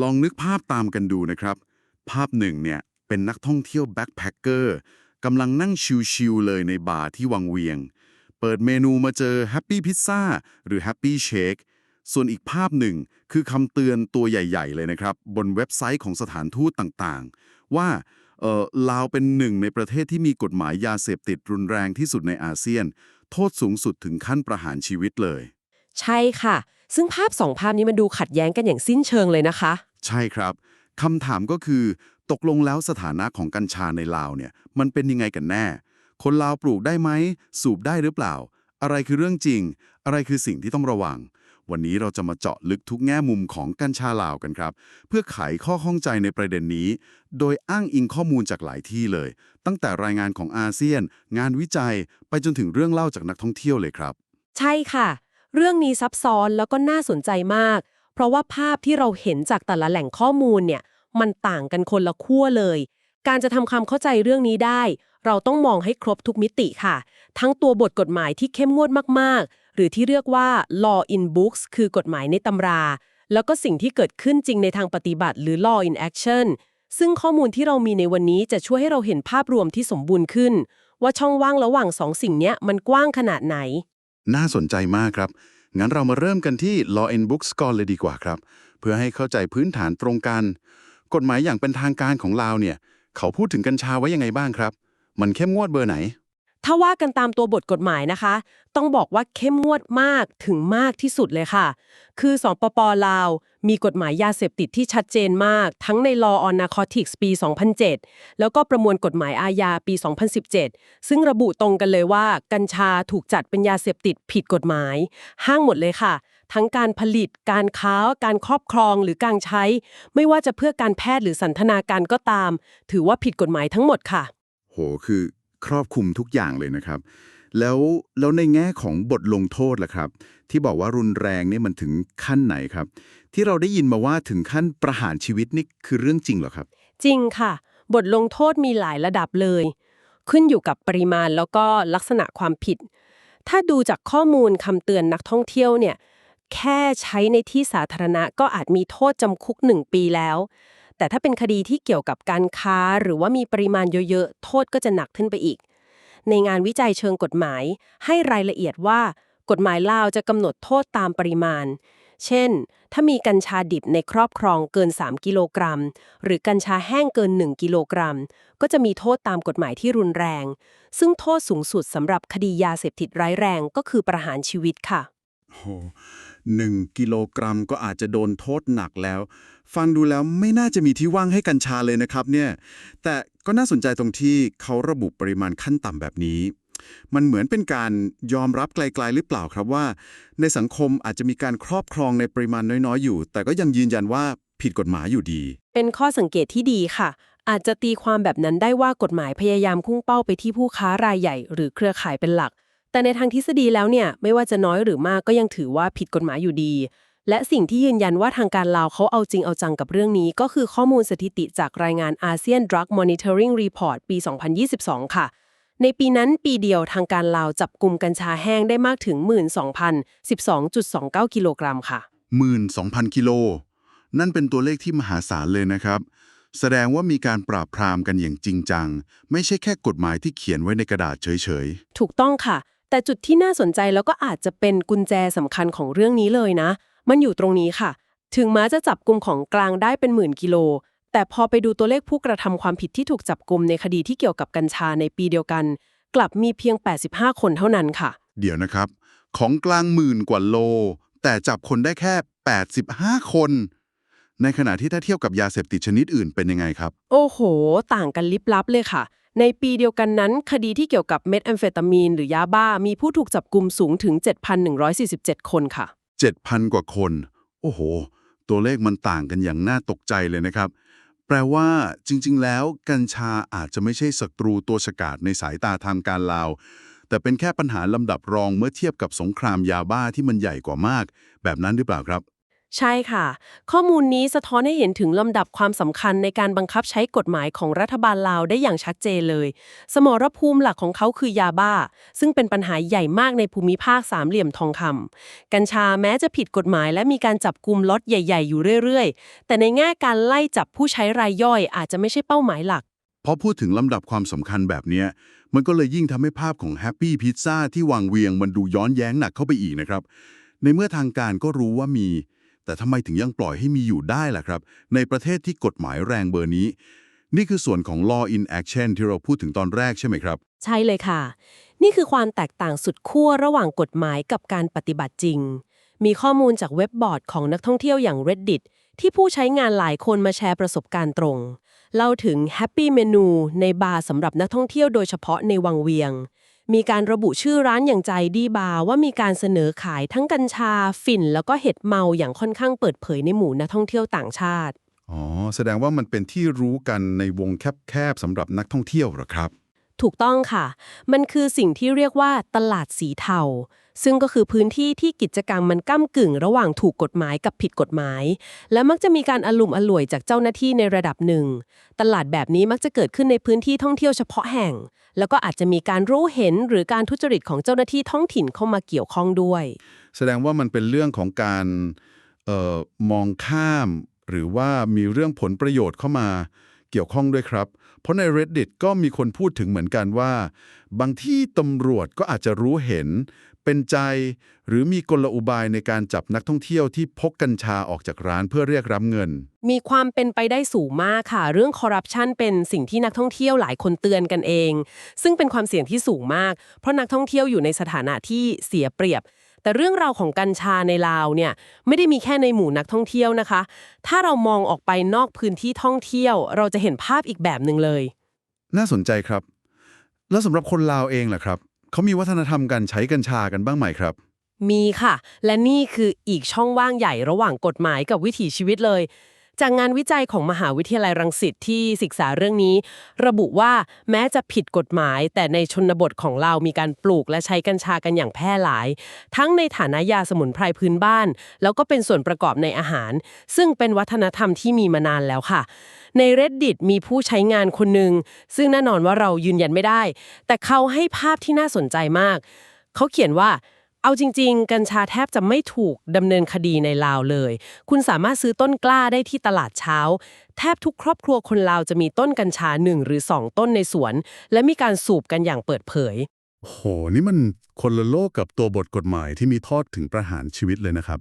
ลองนึกภาพตามกันดูนะครับ ภาพหนึ่งเนี่ยเป็นนักท่องเที่ยวแบ็คแพคเกอร์กำลังนั่งชิวๆเลยในบาร์ที่วังเวียง เปิดเมนูมาเจอแฮปปี้พิซซ่าหรือแฮปปี้เชคส่วนอีกภาพหนึ่งคือคำเตือนตัวใหญ่ ๆ เลยนะครับ บนเว็บไซต์ของสถานทูตต่างๆ ว่าเออลาวเป็นหนึ่งในประเทศที่มีกฎหมายยาเสพติดรุนแรงที่สุดในอาเซียน โทษสูงสุดถึงขั้นประหารชีวิตเลย ใช่ค่ะ ซึ่งภาพสองภาพนี้มันดูขัดแย้งกันอย่างสิ้นเชิงเลยนะคะ ใช่ครับคำถามก็คือ ตกลงแล้วสถานะของกัญชาในลาวเนี่ย มันเป็นยังไงกันแน่ คนลาวปลูกได้ไหม สูบได้หรือเปล่า อะไรคือเรื่องจริง อะไรคือสิ่งที่ต้องระวัง วันนี้เราจะมาเจาะลึกทุกแง่มุมของกัญชาลาวกันครับ เพื่อไขข้อข้องใจในประเด็นนี้ โดยอ้างอิงข้อมูลจากหลายที่เลย ตั้งแต่รายงานของอาเซียน งานวิจัย ไปจนถึงเรื่องเล่าจากนักท่องเที่ยวเลยครับ ใช่ค่ะ เรื่องนี้ซับซ้อนแล้วก็น่าสนใจมาก เพราะว่าภาพที่เราเห็นจากแต่ละแหล่งข้อมูลเนี่ยมันต่างกันคนละขั้วเลย การจะทำความเข้าใจเรื่องนี้ได้ เราต้องมองให้ครบทุกมิติค่ะ ทั้งตัวบทกฎหมายที่เข้มงวดมากๆ หรือที่เรียกว่า law in books คือกฎหมายในตำรา แล้วก็สิ่งที่เกิดขึ้นจริงในทางปฏิบัติหรือ law in action ซึ่งข้อมูลที่เรามีในวันนี้จะช่วยให้เราเห็นภาพรวมที่สมบูรณ์ขึ้น ว่าช่องว่างระหว่างสองสิ่งนี้มันกว้างขนาดไหน น่าสนใจมากครับ งั้นเรามาเริ่มกันที่ Law and Books ก่อนเลยดีกว่าครับ เพื่อให้เข้าใจพื้นฐานตรงกัน กฎหมายอย่างเป็นทางการของลาวเนี่ย เขาพูดถึงกัญชาไว้ยังไงบ้างครับ มันเข้มงวดเบอร์ไหน ถ้าว่ากันตามตัวบทกฎหมายนะคะ ต้องบอกว่าเข้มงวดมากถึงมากที่สุดเลยค่ะ คือสองปปลาว มีกฎหมายยาเสพติดที่ชัดเจนมาก ทั้งใน Law on Narcotics ปี 2007 แล้วก็ประมวลกฎหมายอาญาปี 2017 ซึ่งระบุตรงกันเลยว่า กัญชาถูกจัดเป็นยาเสพติดผิดกฎหมาย ห้างหมดเลยค่ะ ทั้งการผลิต การค้า การครอบครองหรือการใช้ ไม่ว่าจะเพื่อการแพทย์หรือสันทนาการก็ตาม ถือว่าผิดกฎหมายทั้งหมดค่ะ โหคือ ครอบคลุมทุกอย่างเลยนะครับ แล้วแล้วในแง่ของบทลงโทษล่ะครับ ที่บอกว่ารุนแรงเนี่ยมันถึงขั้นไหนครับ ที่เราได้ยินมาว่าถึงขั้นประหารชีวิตนี่คือเรื่องจริงเหรอครับ จริงค่ะ บทลงโทษมีหลายระดับเลย ขึ้นอยู่กับปริมาณแล้วก็ลักษณะความผิด ถ้าดูจากข้อมูลคำเตือนนักท่องเที่ยวเนี่ยแค่ใช้ในที่สาธารณะก็อาจมีโทษจำคุกหนึ่งปีแล้ว แต่ถ้าเป็นคดีที่เกี่ยวกับการค้าหรือว่ามีปริมาณเยอะๆ โทษก็จะหนักขึ้นไปอีก ในงานวิจัยเชิงกฎหมาย ให้รายละเอียดว่ากฎหมายลาวจะกำหนดโทษตามปริมาณ เช่น ถ้ามีกัญชาดิบในครอบครองเกิน 3 กิโลกรัม หรือกัญชาแห้งเกิน 1 กิโลกรัม ก็จะมีโทษตามกฎหมายที่รุนแรง ซึ่งโทษสูงสุดสำหรับคดียาเสพติดร้ายแรงก็คือประหารชีวิตค่ะโหนึ่งกิโลกรัมก็อาจจะโดนโทษหนักแล้ว ฟังดูแล้วไม่น่าจะมีที่ว่างให้กัญชาเลยนะครับเนี่ย แต่ก็น่าสนใจตรงที่เขาระบุปริมาณขั้นต่ำแบบนี้ มันเหมือนเป็นการยอมรับไกลๆหรือเปล่าครับว่า ในสังคมอาจจะมีการครอบครองในปริมาณน้อยๆ อยู่ แต่ก็ยังยืนยันว่าผิดกฎหมายอยู่ดี เป็นข้อสังเกตที่ดีค่ะ อาจจะตีความแบบนั้นได้ว่ากฎหมายพยายามพุ่งเป้าไปที่ผู้ค้ารายใหญ่ หรือเครือข่ายเป็นหลัก แต่ในทางทฤษฎีแล้วเนี่ยไม่ว่าจะน้อยหรือมากก็ยังถือว่าผิดกฎหมายอยู่ดี และสิ่งที่ยืนยันว่าทางการลาวเขาเอาจริงเอาจังกับเรื่องนี้ ก็คือข้อมูลสถิติจากรายงาน ASEAN Drug Monitoring Report ปี 2022 ค่ะ ในปีนั้นปีเดียวทางการลาวจับกลุ่มกัญชาแห้งได้มากถึง 12,012.29 กิโลกรัมค่ะ 12,000 กิโล นั่นเป็นตัวเลขที่มหาศาลเลยนะครับ แสดงว่ามีการปราบพรามกันอย่างจริงจัง ไม่ใช่แค่กฎหมายที่เขียนไว้ในกระดาษเฉยถูกต้องค่ะ แต่จุดที่น่าสนใจแล้วก็อาจจะเป็นกุญแจสำคัญของเรื่องนี้เลยนะ มันอยู่ตรงนี้ค่ะ ถึงแม้จะจับกลุ่มของกลางได้เป็นหมื่นกิโล แต่พอไปดูตัวเลขผู้กระทำความผิดที่ถูกจับกลุ่มในคดีที่เกี่ยวกับกัญชาในปีเดียวกัน กลับมีเพียง 85 คนเท่านั้นค่ะๆเดี๋ยวนะครับ ของกลางหมื่นกว่าโล แต่จับคนได้แค่ 85 คน ในขณะที่ถ้าเทียบกับยาเสพติดชนิดอื่นเป็นยังไงครับ โอ้โห ต่างกันลิบลับเลยค่ะ ในปีเดียวกันนั้น คดีที่เกี่ยวกับเม็ดแอมเฟตามีน หรือยาบ้า มีผู้ถูกจับกลุ่มสูงถึง 7,147 คนค่ะ 7,000 กว่าคน โอ้โห ตัวเลขมันต่างกันอย่างน่าตกใจเลยนะครับ แปลว่าจริง ๆ แล้วกัญชาอาจจะไม่ใช่ศัตรูตัวฉกาจในสายตาทางการลาว แต่เป็นแค่ปัญหาลำดับรองเมื่อเทียบกับสงครามยาบ้าที่มันใหญ่กว่ามาก แบบนั้นหรือเปล่าครับ ใช่ค่ะ ข้อมูลนี้สะท้อนให้เห็นถึงลำดับความสำคัญในการบังคับใช้กฎหมายของรัฐบาลลาวได้อย่างชัดเจนเลย สมรภูมิหลักของเขาคือยาบ้า ซึ่งเป็นปัญหาใหญ่มากในภูมิภาคสามเหลี่ยมทองคำกัญชาแม้จะผิดกฎหมาย และมีการจับกลุ่มล็อตใหญ่ ๆ อยู่เรื่อย ๆ แต่ในแง่การไล่จับผู้ใช้รายย่อยอาจจะไม่ใช่เป้าหมายหลักพอพูดถึงลำดับความสำคัญแบบนี้มันก็เลยยิ่งทำให้ภาพของแฮปปี้พิซซ่าที่วางเวียงมันดูย้อนแย้งหนักเข้าไปอีกนะครับ ในเมื่อทางการก็รู้ว่ามี แต่ทำไมถึงยังปล่อยให้มีอยู่ได้ล่ะครับ ในประเทศที่กฎหมายแรงเบอร์นี้ นี่คือส่วนของ law in action ที่เราพูดถึงตอนแรกใช่ไหมครับ ใช่เลยค่ะ นี่คือความแตกต่างสุดขั้วระหว่างกฎหมายกับการปฏิบัติจริง มีข้อมูลจากเว็บบอร์ดของนักท่องเที่ยวอย่าง Reddit ที่ผู้ใช้งานหลายคนมาแชร์ประสบการณ์ตรง เล่าถึง Happy Menu ในบาร์สำหรับนักท่องเที่ยวโดยเฉพาะในวังเวียง มีการระบุชื่อร้านอย่างใจดีบาร์ว่ามีการเสนอขายทั้งกัญชา ฝิ่น แล้วก็เห็ดเมาอย่างค่อนข้างเปิดเผยในหมู่นักท่องเที่ยวต่างชาติ อ๋อ แสดงว่ามันเป็นที่รู้กันในวงแคบๆสำหรับนักท่องเที่ยวเหรอครับ ถูกต้องค่ะ มันคือสิ่งที่เรียกว่าตลาดสีเทา ซึ่งก็คือพื้นที่ที่กิจกรรมมันก้ากึ่ง ระหว่างถูกกฎหมายกับผิดกฎหมาย และมักจะมีการอลุ่มอล่วยจากเจ้าหน้าที่ในระดับหนึ่ง ตลาดแบบนี้มักจะเกิดขึ้นในพื้นที่ท่องเที่ยวเฉพาะแห่ง แล้วก็อาจจะมีการรู้เห็นหรือการทุจริตของเจ้าหน้าที่ท้องถิ่นเข้ามาเกี่ยวข้องด้วย แสดงว่ามันเป็นเรื่องของการออมองข้าม หรือว่ามีเรื่องผลประโยชน์เข้ามาเกี่ยวข้องด้วยครับ เพราะใน Reddit ก็มีคนพูดถึงเหมือนกันว่า บางที่ตำรวจก็อาจจะรู้เห็น เป็นใจ หรือมีกลอุบายในการจับนักท่องเที่ยวที่พกกัญชาออกจากร้านเพื่อเรียกรับเงิน มีความเป็นไปได้สูงมากค่ะ เรื่องคอร์รัปชันเป็นสิ่งที่นักท่องเที่ยวหลายคนเตือนกันเอง ซึ่งเป็นความเสี่ยงที่สูงมาก เพราะนักท่องเที่ยวอยู่ในสถานะที่เสียเปรียบ แต่เรื่องราวของกัญชาในลาวเนี่ยไม่ได้มีแค่ในหมู่นักท่องเที่ยวนะคะ ถ้าเรามองออกไปนอกพื้นที่ท่องเที่ยว เราจะเห็นภาพอีกแบบหนึ่งเลย น่าสนใจครับ แล้วสำหรับคนลาวเองล่ะครับเขามีวัฒนธรรมการใช้กัญชากันบ้างไหมครับ มีค่ะ และนี่คืออีกช่องว่างใหญ่ระหว่างกฎหมายกับวิถีชีวิตเลย จากงานวิจัยของมหาวิทยาลัยรังสิตที่ศึกษาเรื่องนี้ ระบุว่าแม้จะผิดกฎหมาย แต่ในชนบทของเรามีการปลูกและใช้กัญชากันอย่างแพร่หลาย ทั้งในฐานะยาสมุนไพรพื้นบ้าน แล้วก็เป็นส่วนประกอบในอาหาร ซึ่งเป็นวัฒนธรรมที่มีมานานแล้วค่ะ ใน reddit มีผู้ใช้งานคนหนึ่งซึ่งแน่นอนว่าเรายืนยันไม่ได้ แต่เขาให้ภาพที่น่าสนใจมาก เขาเขียนว่า เอาจริง ๆ กัญชาแทบจะไม่ถูกดำเนินคดีในลาวเลย คุณสามารถซื้อต้นกล้าได้ที่ตลาดเช้า แทบทุกครอบครัวคนลาวจะมีต้นกัญชาหนึ่งหรือสองต้นในสวน และมีการสูบกันอย่างเปิดเผย โห นี่มันคนละโลกกับตัวบทกฎหมายที่มีโทษถึงประหารชีวิตเลยนะครับ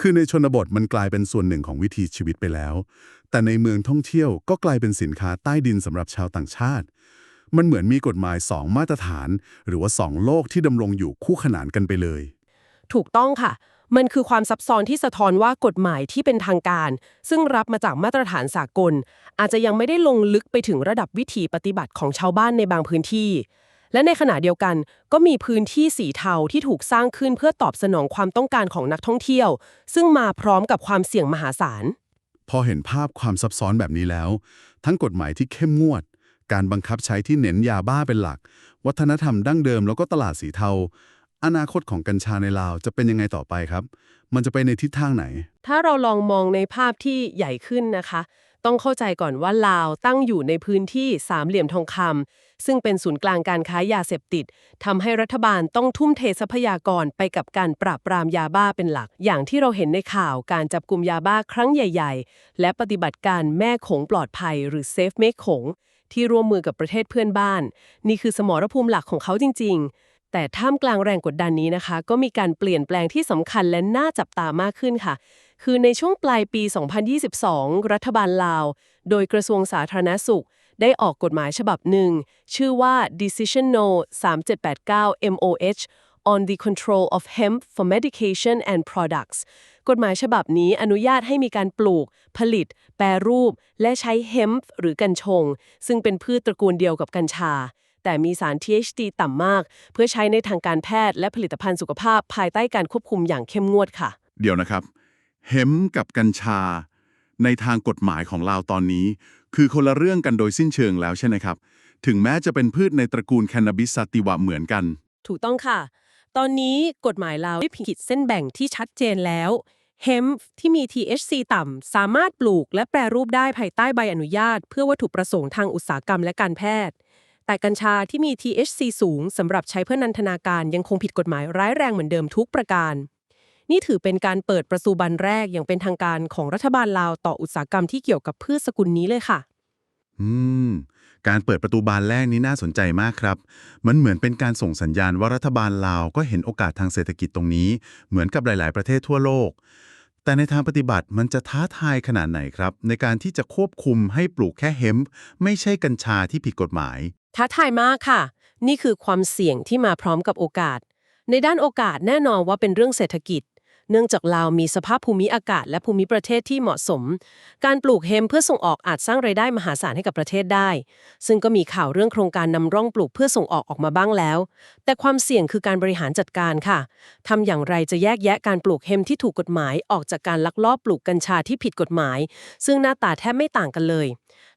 คือในชนบทมันกลายเป็นส่วนหนึ่งของวิถีชีวิตไปแล้ว แต่ในเมืองท่องเที่ยวก็กลายเป็นสินค้าใต้ดินสำหรับชาวต่างชาติ มันเหมือนมีกฎหมายสองมาตรฐาน หรือว่าสองโลกที่ดำรงอยู่คู่ขนานกันไปเลย ถูกต้องค่ะ มันคือความซับซ้อนที่สะท้อนว่ากฎหมายที่เป็นทางการ ซึ่งรับมาจากมาตรฐานสากล อาจจะยังไม่ได้ลงลึกไปถึงระดับวิถีปฏิบัติของชาวบ้านในบางพื้นที่ และในขณะเดียวกัน ก็มีพื้นที่สีเทาที่ถูกสร้างขึ้นเพื่อตอบสนองความต้องการของนักท่องเที่ยว ซึ่งมาพร้อมกับความเสี่ยงมหาศาลพอเห็นภาพความซับซ้อนแบบนี้แล้ว ทั้งกฎหมายที่เข้มงวด การบังคับใช้ที่เน้นยาบ้าเป็นหลัก วัฒนธรรมดั้งเดิมแล้วก็ตลาดสีเทา อนาคตของกัญชาในลาวจะเป็นยังไงต่อไปครับ มันจะไปในทิศทางไหน ถ้าเราลองมองในภาพที่ใหญ่ขึ้นนะคะ ต้องเข้าใจก่อนว่าลาวตั้งอยู่ในพื้นที่สามเหลี่ยมทองคำซึ่งเป็นศูนย์กลางการค้ายาเสพติดทำให้รัฐบาลต้องทุ่มเททรัพยากรไปกับการปราบปรามยาบ้าเป็นหลัก อย่างที่เราเห็นในข่าวการจับกลุ่มยาบ้าครั้งใหญ่ ๆ และปฏิบัติการแม่ขงปลอดภัย หรือ Safe Make โขง ที่ร่วมมือกับประเทศเพื่อนบ้าน นี่คือสมรภูมิหลักของเขาจริง ๆ แต่ท่ามกลางแรงกดดันนี้นะคะ ก็มีการเปลี่ยนแปลงที่สำคัญและน่าจับตามากขึ้นค่ะ คือในช่วงปลายปี 2022 รัฐบาลลาว โดยกระทรวงสาธารณสุข ได้ออกกฎหมายฉบับหนึ่ง ชื่อว่า Decision No 3789 MOH on the control of hemp for medication and products กฎหมายฉบับนี้อนุญาตให้มีการปลูก ผลิต แปรรูป และใช้ hemp หรือกัญชง ซึ่งเป็นพืชตระกูลเดียวกับกัญชา แต่มีสาร THC ต่ำมาก เพื่อใช้ในทางการแพทย์และผลิตภัณฑ์สุขภาพภายใต้การควบคุมอย่างเข้มงวดค่ะ เดี๋ยวนะครับเฮมป์กับกัญชา ในทางกฎหมายของลาวตอนนี้ คือคนละเรื่องกันโดยสิ้นเชิงแล้วใช่ไหมครับ ถึงแม้จะเป็นพืชในตระกูลแคนนาบิสซาติวะเหมือนกัน ถูกต้องค่ะ ตอนนี้กฎหมายลาวได้ขีดเส้นแบ่งที่ชัดเจนแล้วเฮมที่มี THC ต่ำ สามารถปลูกและแปรรูปได้ภายใต้ใบอนุญาต เพื่อวัตถุประสงค์ทางอุตสาหกรรมและการแพทย์ แต่กัญชาที่มี THC สูงสำหรับใช้เพื่อนันทนาการยังคงผิดกฎหมายร้ายแรงเหมือนเดิมทุกประการ นี่ถือเป็นการเปิดประตูบานแรกอย่างเป็นทางการของรัฐบาลลาวต่ออุตสาหกรรมที่เกี่ยวกับพืชสกุลนี้เลยค่ะ อืม การเปิดประตูบานแรกนี้น่าสนใจมากครับ มันเหมือนเป็นการส่งสัญญาณว่ารัฐบาลลาวก็เห็นโอกาสทางเศรษฐกิจตรงนี้ เหมือนกับหลาย ๆ ประเทศทั่วโลก แต่ในทางปฏิบัติมันจะท้าทายขนาดไหนครับ ในการที่จะควบคุมให้ปลูกแค่เฮมไม่ใช่กัญชาที่ผิดกฎหมาย ท้าทายมากค่ะ นี่คือความเสี่ยงที่มาพร้อมกับโอกาส ในด้านโอกาสแน่นอนว่าเป็นเรื่องเศรษฐกิจ เนื่องจากลาวมีสภาพภูมิอากาศและภูมิประเทศที่เหมาะสม การปลูกเฮมเพื่อส่งออกอาจสร้างไรายได้มหาศาลให้กับประเทศได้ ซึ่งก็มีข่าวเรื่องโครงการนำร่องปลูกเพื่อส่งออกออกมาบ้างแล้ว แต่ความเสี่ยงคือการบริหารจัดการค่ะทำอย่างไรจะแยกแยะการปลูกเฮมที่ถูกกฎหมายออกจากการลักลอบปลูกกัญชาที่ผิดกฎหมาย ซึ่งหน้าตาแทบไม่ต่างกันเลย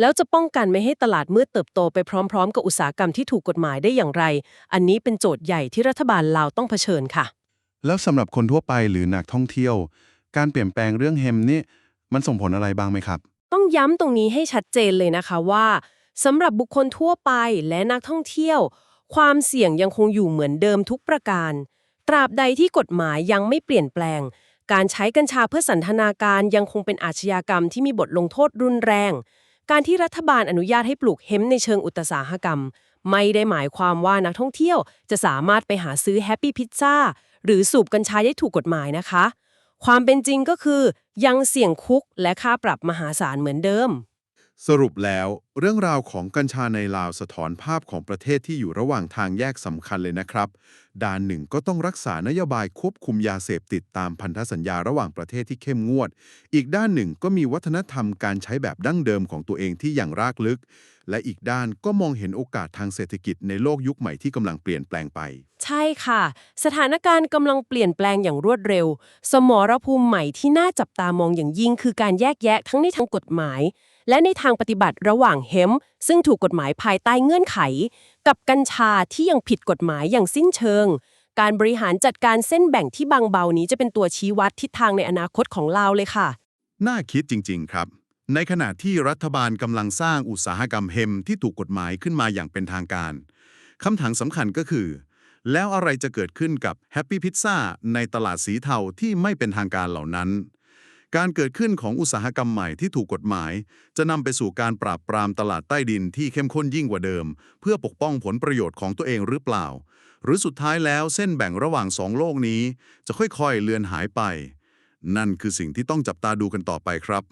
แล้วจะป้องกันไม่ให้ตลาดมืดเติบโตไปพร้อม ๆ กับอุตสาหกรรมที่ถูกกฎหมายได้อย่างไร อันนี้เป็นโจทย์ใหญ่ที่รัฐบาลลาวต้องเผชิญค่ะ แล้วสำหรับคนทั่วไปหรือนักท่องเที่ยว การเปลี่ยนแปลงเรื่องเฮมนี่มันส่งผลอะไรบ้างไหมครับ ต้องย้ำตรงนี้ให้ชัดเจนเลยนะคะว่าสำหรับบุคคลทั่วไปและนักท่องเที่ยว ความเสี่ยงยังคงอยู่เหมือนเดิมทุกประการ ตราบใดที่กฎหมายยังไม่เปลี่ยนแปลง การใช้กัญชาเพื่อสันทนาการยังคงเป็นอาชญากรรมที่มีบทลงโทษรุนแรง การที่รัฐบาลอนุญาตให้ปลูกเฮมในเชิงอุตสาหกรรม ไม่ได้หมายความว่านักท่องเที่ยวจะสามารถไปหาซื้อแฮปปี้พิซซ่า หรือสูบกัญชาได้ถูกกฎหมายนะคะ ความเป็นจริงก็คือยังเสี่ยงคุกและค่าปรับมหาศาลเหมือนเดิม สรุปแล้ว เรื่องราวของกัญชาในลาวสะท้อนภาพของประเทศที่อยู่ระหว่างทางแยกสำคัญเลยนะครับ ด้านหนึ่งก็ต้องรักษานโยบายควบคุมยาเสพติดตามพันธสัญญาระหว่างประเทศที่เข้มงวด อีกด้านหนึ่งก็มีวัฒนธรรมการใช้แบบดั้งเดิมของตัวเองที่อย่างรากลึก และอีกด้านก็มองเห็นโอกาสทางเศรษฐกิจในโลกยุคใหม่ที่กำลังเปลี่ยนแปลงไป ใช่ค่ะ สถานการณ์กำลังเปลี่ยนแปลงอย่างรวดเร็ว สมรภูมิใหม่ที่น่าจับตามองอย่างยิ่ง คือการแยกแยะทั้งในทางกฎหมาย และในทางปฏิบัติระหว่างเฮมซึ่งถูกกฎหมายภายใต้เงื่อนไข กับกัญชาที่ยังผิดกฎหมายอย่างสิ้นเชิง การบริหารจัดการเส้นแบ่งที่บางเบานี้จะเป็นตัวชี้วัดทิศทางในอนาคตของลาเลยค่ะ น่าคิดจริง ๆ ครับ ในขณะที่รัฐบาลกำลังสร้างอุตสาหกรรมเฮมที่ถูกกฎหมายขึ้นมาอย่างเป็นทางการคำถามสำคัญก็คือ แล้วอะไรจะเกิดขึ้นกับแฮปปี้พิซซ่าในตลาดสีเทาที่ไม่เป็นทางการเหล่านั้น การเกิดขึ้นของอุตสาหกรรมใหม่ที่ถูกกฎหมาย จะนำไปสู่การปราบปรามตลาดใต้ดินที่เข้มข้นยิ่งกว่าเดิม เพื่อปกป้องผลประโยชน์ของตัวเองหรือเปล่า หรือสุดท้ายแล้วเส้นแบ่งระหว่างสองโลกนี้ จะค่อยๆเลือนหายไป นั่นคือสิ่งที่ต้องจับตาดูกันต่อไปครับ